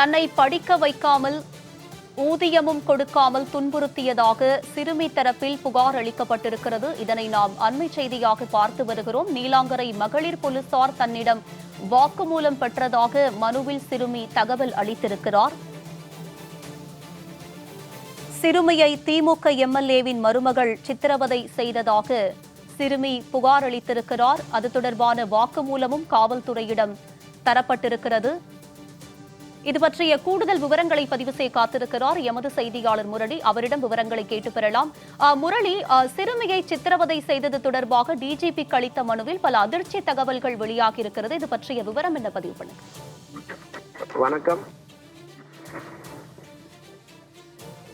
தன்னை படிக்க வைக்காமல் ஊதியமும் கொடுக்காமல் துன்புறுத்தியதாக சிறுமி தரப்பில் புகார் அளிக்கப்பட்டிருக்கிறது. இதனை நாம் அண்மை செய்தியாக பார்த்து வருகிறோம். நீலாங்கரை மகளிர் போலீசார் தன்னிடம் வாக்குமூலம் பெற்றதாக மனுவில் சிறுமி தகவல் அளித்திருக்கிறார். சிறுமியை திமுக எம்எல்ஏவின் மருமகள் சித்திரவதை செய்ததாக சிறுமி புகார் அளித்திருக்கிறார். அது தொடர்பான வாக்குமூலமும் காவல்துறையிடம் தரப்பட்டிருக்கிறது. இது பற்றிய கூடுதல் விவரங்களை பதிவு செய்ய காத்திருக்கிறார் எமது செய்தியாளர் முரளி. அவரிடம் விவரங்களை கேட்டு பெறலாம். முரளி சிறுமியை சித்திரவதை செய்தது தொடர்பாக டிஜிபி அளித்த மனுவில் பல அதிர்ச்சி தகவல்கள் வெளியாகி இருக்கிறது இது பற்றிய விவரம் என்ன? பதிவு பண்ணுங்க. வணக்கம்.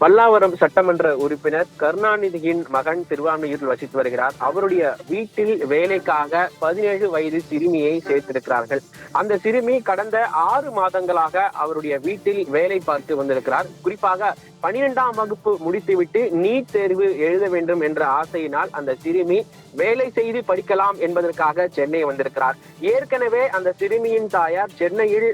பல்லாவரம் சட்டமன்ற உறுப்பினர் கருணாநிதியின் மகன் திருவான்மையூரில் வசித்து வருகிறார். அவருடைய வீட்டில் வேலைக்காக பதினேழு வயது சிறுமியை சேர்த்திருக்கிறார்கள். அந்த சிறுமி கடந்த ஆறு மாதங்களாக அவருடைய வீட்டில் வேலை பார்த்து வந்திருக்கிறார். குறிப்பாக பனிரெண்டாம் வகுப்பு முடித்துவிட்டு நீட் தேர்வு எழுத வேண்டும் என்ற ஆசையினால் அந்த சிறுமி வேலை செய்து படிக்கலாம் என்பதற்காக சென்னை வந்திருக்கிறார். ஏற்கனவே அந்த சிறுமியின் தாயார் சென்னையில்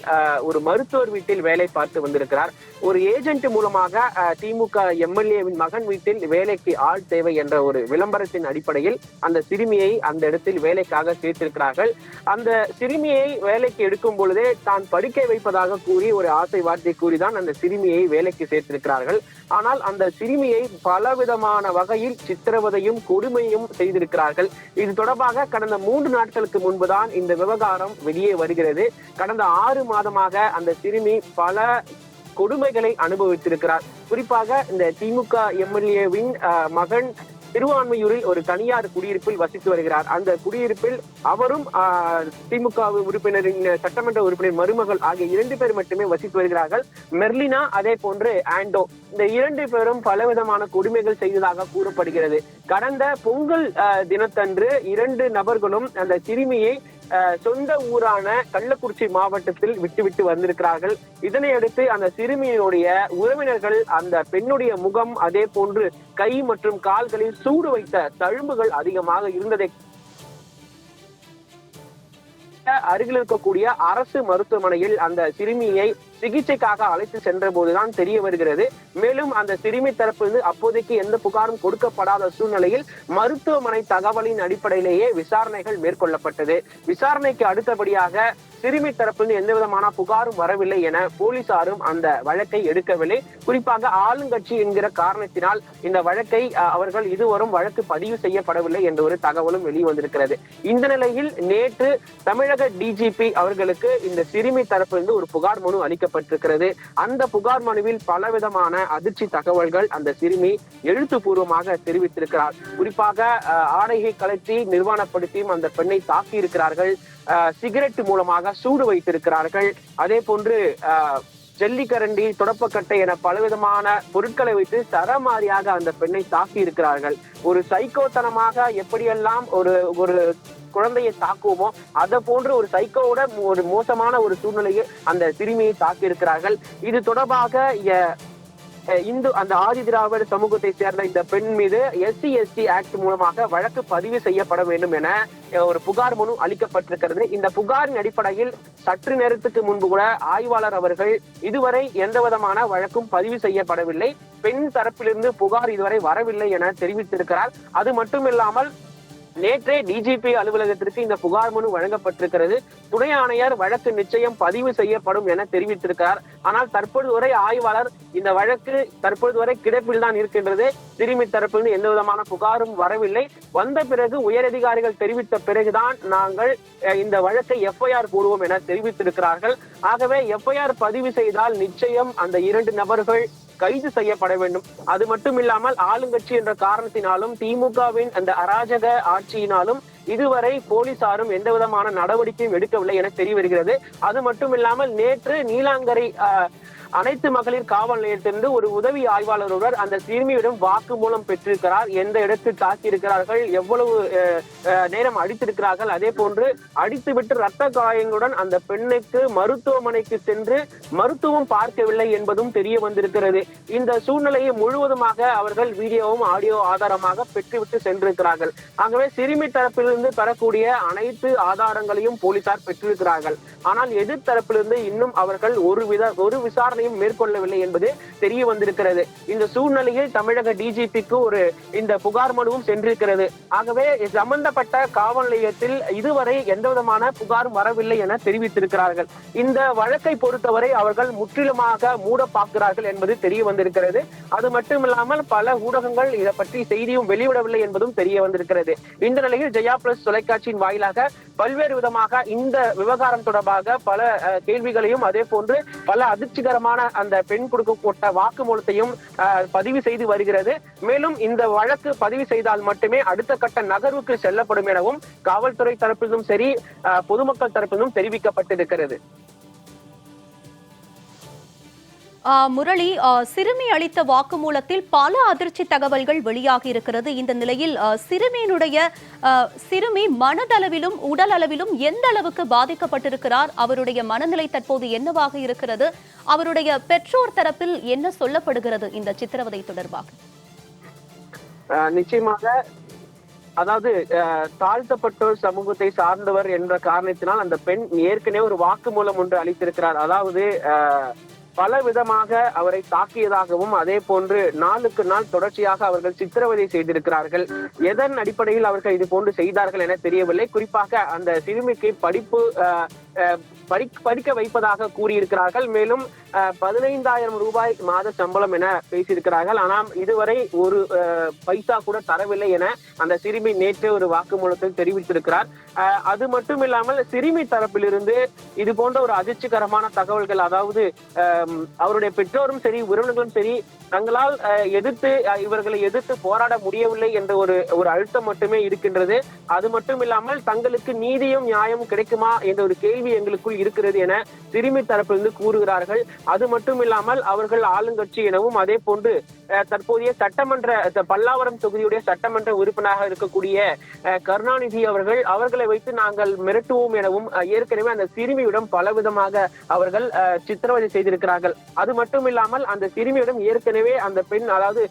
ஒரு மருத்துவர் வீட்டில் வேலை பார்த்து வந்திருக்கிறார். ஒரு ஏஜென்ட் மூலமாக திமுக எம்எல்ஏவின் மகன் வீட்டில் வேலைக்கு ஆள் தேவை என்ற ஒரு விளம்பரத்தின் அடிப்படையில் அந்த சிறுமியை அந்த இடத்தில் வேலைக்காக சேர்த்திருக்கிறார்கள். அந்த சிறுமியை வேலைக்கு எடுக்கும் பொழுதே தான் படிக்க வைப்பதாக கூறி ஒரு ஆசை வார்த்தை கூறிதான் அந்த சிறுமியை வேலைக்கு சேர்த்திருக்கிறார்கள். ஆனால் அந்த சிறுமியை பலவிதமான வகையில் சித்திரவதையும் கொடுமையும் செய்திருக்கிறார்கள். இது தொடர்பாக கடந்த மூன்று நாட்களுக்கு முன்புதான் இந்த விவகாரம் வெளியே வருகிறது. கடந்த ஆறு மாதமாக அந்த சிறுமி பல கொடுமைகளை அனுபவித்திருக்கிறார். குறிப்பாக இந்த திமுக எம்எல்ஏவின் மகன் திருவான்மையூரில் ஒரு தனியார் குடியிருப்பில் வசித்து வருகிறார். அந்த குடியிருப்பில் அவரும் திமுக உறுப்பினரின் சட்டமன்ற உறுப்பினர் மருமகள் ஆகிய இரண்டு பேர் மட்டுமே வசித்து வருகிறார்கள். மெர்லினா அதே போன்று ஆண்டோ. இந்த இரண்டு பேரும் பலவிதமான கொடுமைகள் செய்ததாக கூறப்படுகிறது. கடந்த பொங்கல் தினத்தன்று இரண்டு நபர்களும் அந்த சிறுமியை சொந்த ஊரான கள்ளக்குறிச்சி மாவட்டத்தில் விட்டுவிட்டு வந்திருக்கிறார்கள். இதனை அடுத்து அந்த சிறுமியினுடைய உறவினர்கள் அந்த பெண்ணுடைய முகம் அதே போன்று கை மற்றும் கால்களில் சூடு வைத்த தழும்புகள் அதிகமாக இருந்ததை அருகில் இருக்கக்கூடிய அரசு மருத்துவமனையில் அந்த சிறுமியை சிகிச்சைக்காக அழைத்து சென்ற போதுதான் தெரிய வருகிறது. மேலும் அந்த சிறுமி தரப்பிலிருந்து அப்போதைக்கு எந்த புகாரும் கொடுக்கப்படாத சூழ்நிலையில் மருத்துவமனை தகவலின் அடிப்படையிலேயே விசாரணைகள் மேற்கொள்ளப்பட்டது. விசாரணைக்கு அடுத்தபடியாக சிறுமி தரப்பிலிருந்து எந்த விதமான புகாரும் வரவில்லை என போலீசாரும் அந்த வழக்கை எடுக்கவில்லை. குறிப்பாக ஆளுங்கட்சி என்கிற காரணத்தினால் இந்த வழக்கை அவர்கள் இதுவரும் வழக்கு பதிவு செய்யப்படவில்லை என்ற ஒரு தகவலும் வெளிவந்திருக்கிறது. இந்த நிலையில் நேற்று தமிழக டிஜிபி அவர்களுக்கு இந்த சிறுமி தரப்பிலிருந்து ஒரு புகார் மனு அளிக்கப்பட்டிருக்கிறது அந்த புகார் மனுவில் பலவிதமான அதிர்ச்சி தகவல்கள் அந்த சிறுமி எழுத்துப்பூர்வமாக தெரிவித்திருக்கிறார். குறிப்பாக அஹ், ஆடையை கலற்றி நிர்வாணப்படுத்தியும் அந்த பெண்ணை தாக்கி இருக்கிறார்கள் சிகரெட் மூலமாக சூடு வைத்திருக்கிறார்கள். அதே போன்று அஹ், ஜல்லிக்கரண்டி தொடப்பக்கட்டை என பலவிதமான பொருட்களை வைத்து சரமாரியாக அந்த பெண்ணை தாக்கி இருக்கிறார்கள். ஒரு சைக்கோத்தனமாக எப்படியெல்லாம் ஒரு ஒரு குழந்தையை தாக்குவோமோ அதை போன்ற ஒரு சைக்கோவோட ஒரு மோசமான ஒரு சூழ்நிலையை அந்த சிறுமியை தாக்கி இருக்கிறார்கள் இது தொடர்பாக எ- இந்து அந்த ஆதி திராவிட சமூகத்தை சேர்ந்த இந்த பெண் மீது எஸ்சி எஸ்டி ஆக்ட் மூலமாக வழக்கு பதிவு செய்யப்பட வேண்டும் என ஒரு புகார் மனு அளிக்கப்பட்டிருக்கிறது. இந்த புகாரின் அடிப்படையில் சற்று நேரத்துக்கு முன்பு கூட ஆய்வாளர் அவர்கள் இதுவரை எந்த விதமான வழக்கும் பதிவு செய்யப்படவில்லை. பெண் தரப்பிலிருந்து புகார் இதுவரை வரவில்லை என தெரிவித்திருக்கிறார். அது மட்டுமில்லாமல் நேற்றே டிஜிபி அலுவலகத்திற்கு இந்த புகார் மனு வழங்கப்பட்டிருக்கிறது. துணை ஆணையர் வழக்கு நிச்சயம் பதிவு செய்யப்படும் என தெரிவித்திருக்கிறார். ஆனால் தற்பொழுது வரை ஆய்வாளர் இந்த வழக்கு தற்பொழுது வரை கிடப்பில் தான் இருக்கின்றது. திரும்பி தரப்பில் எந்த விதமான புகாரும் வரவில்லை. வந்த பிறகு உயரதிகாரிகள் தெரிவித்த பிறகுதான் நாங்கள் இந்த வழக்கை எஃப்ஐஆர் போடுவோம் என தெரிவித்திருக்கிறார்கள். ஆகவே எஃப்ஐஆர் பதிவு செய்தால் நிச்சயம் அந்த இரண்டு நபர்கள் கைது செய்யப்பட வேண்டும். அது மட்டும் இல்லாமல் ஆளுங்கட்சி என்ற காரணத்தினாலும் திமுகவின் அந்த அராஜக ஆட்சியினாலும் இதுவரை போலீசாரும் எந்த விதமான நடவடிக்கையும் எடுக்கவில்லை என தெரிய வருகிறது அது மட்டும் இல்லாமல் நேற்று நீலாங்கரை ஆஹ், அனைத்து மகளிர் காவல் நிலையத்திலிருந்து ஒரு உதவி ஆய்வாளர் ஒருவர் அந்த சிறுமியிடம் வாக்குமூலம் பெற்றிருக்கிறார். எந்த இடத்தில் தாக்கியிருக்கிறார்கள் எவ்வளவு நேரம் அடித்திருக்கிறார்கள் அதே போன்று அடித்துவிட்டு ரத்த காயங்களுடன் அந்த பெண்ணுக்கு மருத்துவமனைக்கு சென்று மருத்துவம் பார்க்கவில்லை என்பதும் தெரிய வந்திருக்கிறது. இந்த சூழ்நிலையை முழுவதுமாக அவர்கள் வீடியோவும் ஆடியோ ஆதாரமாக பெற்றுவிட்டு சென்றிருக்கிறார்கள். ஆகவே சிறுமி தரப்பிலிருந்து பெறக்கூடிய அனைத்து ஆதாரங்களையும் போலீசார் பெற்றிருக்கிறார்கள். ஆனால் எதிர் தரப்பிலிருந்து இன்னும் அவர்கள் ஒரு வித ஒரு விசாரணையும் மேற்கொள்ளவில்லை என்பது தெரிய வந்திருக்கிறது. இந்த சூழ்நிலையில் தமிழக டிஜிபிக்கு ஒரு இந்த புகார் மனுவும் சென்றிருக்கிறது. ஆகவே சம்பந்தப்பட்ட காவல் நிலையத்தில் இதுவரை எந்த விதமான புகாரும் வரவில்லை என தெரிவித்திருக்கிறார்கள். இந்த வழக்கை பொறுத்தவரை அவர்கள் முற்றிலுமாக மூட பார்க்கிறார்கள் என்பது தெரிய வந்திருக்கிறது. அது மட்டுமில்லாமல் பல ஊடகங்கள் இதை பற்றி செய்தியும் வெளிவிடவில்லை என்பதும் தெரிய வந்திருக்கிறது. இந்த நிலையில் ஜெயா பிளஸ் தொலைக்காட்சியின் வாயிலாக பல்வேறு விதமாக இந்த விவகாரம் தொடர்பாக பல கேள்விகளையும் அதே போன்று பல அதிர்ச்சிகரமான அந்த பெண் கொடுக்கப்பட்ட வாக்குமூலத்தையும் அஹ், பதிவு செய்து வருகிறது. மேலும் இந்த வழக்கு பதிவு செய்தால் மட்டுமே அடுத்த கட்ட நகர்வுக்கு செல்லப்படும் எனவும் காவல்துறை தரப்பிலும் சரி பொதுமக்கள் தரப்பிலும் தெரிவிக்கப்பட்டிருக்கிறது. முரளி சிறுமி அளித்த வாக்குமூலத்தில் பல அதிர்ச்சி தகவல்கள் வெளியாகி இருக்கிறது. இந்த நிலையில் சிறுமியினுடைய சிறுமி மனதளவிலும் உடல் அளவிலும் எந்த அளவுக்கு பாதிக்கப்பட்டிருக்கிறார்? அவருடைய மனநிலை தற்போது என்னவாக இருக்கிறது? அவருடைய பெற்றோர் தரப்பில் என்ன சொல்லப்படுகிறது? இந்த சித்திரவதை தொடர்பாக. நிச்சயமாக அதாவது அஹ், தாழ்த்தப்பட்டோர் சமூகத்தை சார்ந்தவர் என்ற காரணத்தினால் அந்த பெண் ஏற்கனவே ஒரு வாக்குமூலம் ஒன்று அளித்திருக்கிறார். அதாவது அஹ், பல விதமாக அவரை தாக்கியதாகவும் அதே போன்று நாளுக்கு நாள் தொடர்ச்சியாக அவர்கள் சித்திரவதை செய்திருக்கிறார்கள். எதன் அடிப்படையில் அவர்கள் இது போன்று செய்தார்கள் என தெரியவில்லை. குறிப்பாக அந்த சிறுமிக்கு படிப்பு அஹ், படி- படிக்க வைப்பதாக கூறியிருக்கிறார்கள். மேலும் பதினைந்தாயிரம் ரூபாய் மாத சம்பளம் என பேசியிருக்கிறார்கள். ஆனால் இதுவரை ஒரு பைசா கூட தரவில்லை என அந்த சிறுமி நேற்று ஒரு வாக்குமூலத்தில் தெரிவித்திருக்கிறார். அது மட்டும் இல்லாமல் சிறுமி தரப்பிலிருந்து இது போன்ற ஒரு அதிர்ச்சிகரமான தகவல்கள் அதாவது அஹ், அவருடைய பெற்றோரும் சரி உறவினர்களும் சரி தங்களால் எதிர்த்து இவர்களை எதிர்த்து போராட முடியவில்லை என்ற ஒரு ஒரு அழுத்தம் மட்டுமே இருக்கின்றது. அது மட்டும் இல்லாமல் தங்களுக்கு நீதியும் நியாயம் கிடைக்குமா என்ற ஒரு கேள்வி எங்களுக்குள் இருக்கிறது என சிறுமி தரப்பிலிருந்து கூறுகிறார்கள். அது மட்டும் இல்லாமல் அவர்கள் ஆளுங்கட்சி எனவும் அதே போன்று தற்போதைய சட்டமன்ற பல்லாவரம் தொகுதியுடைய சட்டமன்ற உறுப்பினராக இருக்கக்கூடிய கருணாநிதி அவர்கள் அவர்களை வைத்து நாங்கள் மிரட்டுவோம் எனவும் ஏற்கனவே அந்த சிறுமியிடம் பலவிதமாக அவர்கள் சித்திரவதை செய்திருக்கிறார்கள். அது மட்டும் இல்லாமல் அந்த சிறுமியிடம் ஏற்கனவே அந்த பெண் அதாவது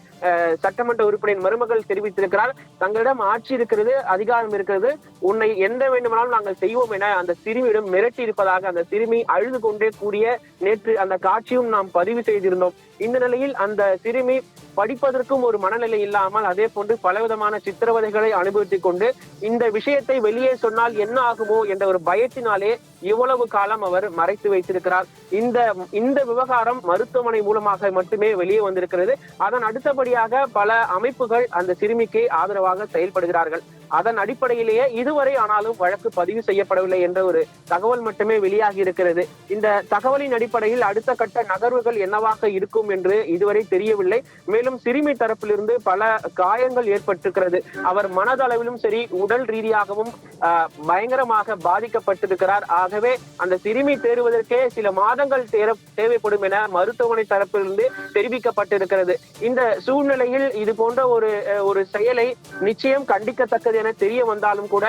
சட்டமன்ற உறுப்பினரின் மருமகள் தெரிவித்திருக்கிறார். தங்களிடம் ஆட்சி இருக்கிறது அதிகாரம் இருக்கிறது. உன்னை எந்த வேண்டுமானாலும் நாங்கள் செய்வோம் என அந்த சிறுமியிடம் மிரட்டி இருப்பதாக அந்த சிறுமி அழுது கொண்டே கூடிய நேற்று அந்த காட்சியும் நாம் பதிவு செய்திருந்தோம். இந்த நிலையில் அந்த சிறுமி படிப்பதற்கும் ஒரு மனநிலை இல்லாமல் அதே போன்று பலவிதமான சித்திரவதைகளை அனுபவித்துக் கொண்டு இந்த விஷயத்தை வெளியே சொன்னால் என்ன ஆகுமோ என்ற ஒரு பயத்தினாலே இவ்வளவு காலம் அவர் மறைத்து வைத்திருக்கிறார். இந்த இந்த விவகாரம் மருத்துவமனை மூலமாக மட்டுமே வெளியே வந்திருக்கிறது. அதன் அடுத்தபடியாக பல அமைப்புகள் அந்த சிறுமிக்கு ஆதரவாக செயல்படுகிறார்கள். அதன் அடிப்படையிலேயே இதுவரை ஆனாலும் வழக்கு பதிவு செய்யப்படவில்லை என்ற ஒரு தகவல் மட்டுமே வெளியாகி இருக்கிறது. இந்த தகவலின் அடிப்படையில் அடுத்த கட்ட நகர்வுகள் என்னவாக இருக்கும் என்று இதுவரை தெரியவில்லை. மேலும் சிறுமி தரப்பிலிருந்து பல காயங்கள் ஏற்பட்டிருக்கிறது. அவர் மனதளவிலும் சரி உடல் ரீதியாகவும் ஆஹ், பயங்கரமாக பாதிக்கப்பட்டிருக்கிறார். ஆகவே அந்த சிறுமி தேறுவதற்கே சில மாதங்கள் தேர- தேவைப்படும் என மருத்துவமனை தரப்பிலிருந்து தெரிவிக்கப்பட்டிருக்கிறது. இந்த சூழ்நிலையில் இது போன்ற ஒரு ஒரு செயலை நிச்சயம் கண்டிக்கத்தக்கது என தெரிய வந்தாலும் கூட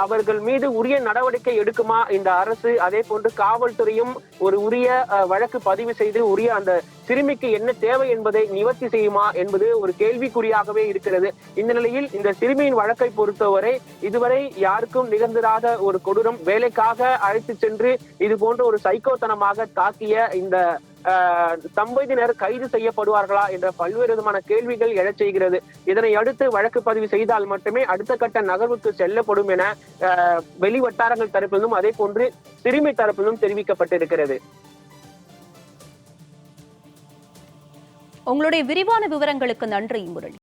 அவர்கள் மீது உரிய நடவடிக்கை எடுக்குமா இந்த அரசு? அதே போன்று காவல்துறையும் ஒரு உரிய வழக்கு பதிவு செய்து உரிய அந்த சிறுமிக்கு என்ன தேவை என்பதை நிவர்த்தி செய்யுமா என்பது ஒரு கேள்விக்குறியாகவே இருக்கிறது. இந்த நிலையில் இந்த சிறுமியின் வழக்கை பொறுத்தவரை இதுவரை யாருக்கும் நிகழ்ந்திராத ஒரு கொடூரம் வேலைக்காக அழைத்து சென்று இது போன்ற ஒரு சைக்கோத்தனமாக தாக்கிய இந்த தம்பதியினர் கைது செய்யப்படுவார்களா என்ற பல்வேறு விதமான கேள்விகள் எழச் செய்கிறது. இதனை அடுத்து வழக்கு பதிவு செய்தால் மட்டுமே அடுத்த கட்ட நகர்வுக்கு செல்லப்படும் என வெளி வட்டாரங்கள் தரப்பிலும் அதே போன்று சிறுமி தரப்பிலும் தெரிவிக்கப்பட்டிருக்கிறது. உங்களுடைய விரிவான விவரங்களுக்கு நன்றி முரளி.